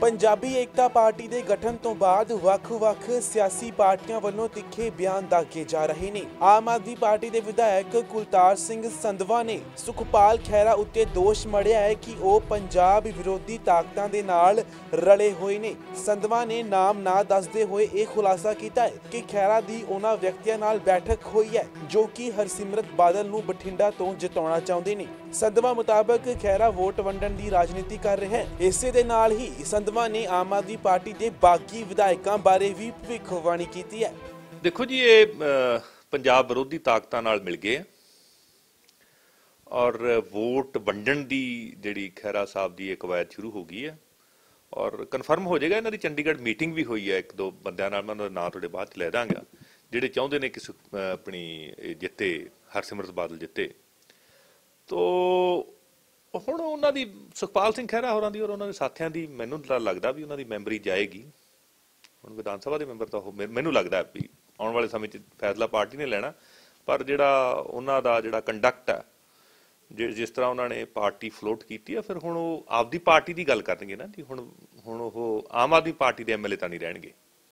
ਪੰਜਾਬੀ ਏਕਤਾ party ਦੇ ਗਠਨ ਤੋਂ ਬਾਅਦ ਵੱਖ-ਵੱਖ ਸਿਆਸੀ ਪਾਰਟੀਆਂ ਵੱਲੋਂ ਤਿੱਖੇ ਬਿਆਨ ਦਾਗੇ ਜਾ ਰਹੇ ਨੇ। ਆਮ ਆਦਮੀ ਪਾਰਟੀ ਦੇ ਵਿਧਾਇਕ ਕੁਲਤਾਰ ਸਿੰਘ ਸੰਧਵਾ ਨੇ ਸੁਖਪਾਲ ਖਹਿਰਾ ਉੱਤੇ ਦੋਸ਼ ਮੜਿਆ ਹੈ ਕਿ ਉਹ ਪੰਜਾਬ ਵਿਰੋਧੀ ਤਾਕਤਾਂ ਦੇ ਨਾਲ ਰਲੇ ਹੋਏ ਨੇ। ਸੰਧਵਾ ਨੇ ਨਾਮ ਨਾ ਦੱਸਦੇ ਹੋਏ ਇਹ ਖੁਲਾਸਾ ਕੀਤਾ ਹੈ ਕਿ ਖਹਿਰਾ ਦੀ ਉਹਨਾਂ ਵਿਅਕਤੀਆਂ ਨਾਲ ਬੈਠਕ ਹੋਈ ਹੈ। ਜੋ ਕਿ ਹਰਸਿਮਰਤ ਬਾਦਲ ਨੂੰ ਬਠਿੰਡਾ ਤੋਂ ਜਿਤਾਉਣਾ ਚਾਹੁੰਦੇ ਨੇ। ਸੰਧਵਾ ਮੁਤਾਬਕ ਖਹਿਰਾ ਵੋਟ ਵੰਡਣ ਦੀ ਰਾਜਨੀਤੀ ਕਰ ਰਿਹਾ ਹੈ। ਇਸੇ ਦੇ ਨਾਲ ਹੀ ਸੰਧਵਾ ਨੇ ਆਮ ਆਦਮੀ ਪਾਰਟੀ ਦੇ ਬਾਕੀ ਵਿਧਾਇਕਾਂ ਬਾਰੇ ਵੀ ਭਵਿੱਖਬਾਣੀ ਕੀਤੀ ਹੈ। ਦੇਖੋ ਜੀ, ਇਹ ਪੰਜਾਬ ਵਿਰੋਧੀ ਤਾਕਤਾਂ ਨਾਲ ਮਿਲ ਗਏ ਔਰ ਵੋਟ ਵੰਡਣ ਦੀ ਜਿਹੜੀ ਖੈਰਾ ਸਾਹਿਬ ਦੀ ਇੱਕ ਕਵਾਇਦ ਸ਼ੁਰੂ ਹੋ ਗਈ ਹੈ ਔਰ ਕਨਫਰਮ ਹੋ ਜਾਏਗਾ, ਇਹਨਾਂ ਦੀ ਚੰਡੀਗੜ੍ਹ ਮੀਟਿੰਗ ਵੀ ਹੋਈ ਹੈ ਇੱਕ ਦੋ ਬੰਦਿਆਂ ਨਾਲ ਮੈਂ ਉਹਨਾਂ ਦਾ ਨਾਂ ਤੁਹਾਡੇ ਬਾਅਦ ਲੈ ਦਾਂਗਾ। ਜਿਹੜੇ ਚਾਹੁੰਦੇ ਨੇ ਕਿ ਸੁਖ- ਆਪਣੀ ਇਹ ਜਿੱਤੇ, ਹਰਸਿਮਰਤ ਬਾਦਲ ਜਿੱਤੇ। ਤੋ ਹੁਣ ਉਹਨਾਂ ਦੀ ਸੁਖਪਾਲ ਸਿੰਘ ਖਹਿਰਾ ਹੋਰਾਂ ਦੀ ਔਰ ਉਹਨਾਂ ਦੇ ਸਾਥੀਆਂ ਦੀ ਮੈਨੂੰ ਲੱਗਦਾ ਵੀ ਉਹਨਾਂ ਦੀ ਮੈਂਬਰੀ ਜਾਏਗੀ। ਹੁਣ ਵਿਧਾਨ ਸਭਾ ਦੇ ਮੈਂਬਰ ਤਾਂ ਉਹ ਮੈ- ਮੈਨੂੰ ਲੱਗਦਾ ਵੀ ਆਉਣ ਵਾਲੇ ਸਮੇਂ 'ਚ ਫੈਸਲਾ ਪਾਰਟੀ ਨੇ ਲੈਣਾ। ਪਰ ਜਿਹੜਾ ਉਹਨਾਂ ਦਾ ਜਿਹੜਾ ਕੰਡਕਟ ਹੈ ਜਿ- ਜਿਸ ਤਰ੍ਹਾਂ ਉਹਨਾਂ ਨੇ ਪਾਰਟੀ ਫਲੋਟ ਕੀਤੀ ਹੈ ਫਿਰ ਹੁਣ ਉਹ ਆਪਦੀ ਪਾਰਟੀ ਦੀ ਗੱਲ ਕਰਨਗੇ ਨਾ ਜੀ। ਹੁਣ ਹੁਣ ਉਹ ਆਮ ਆਦਮੀ ਪਾਰਟੀ ਦੇ ਐਮਐਲਏ ਤਾਂ ਨਹੀਂ ਰਹਿਣਗੇ।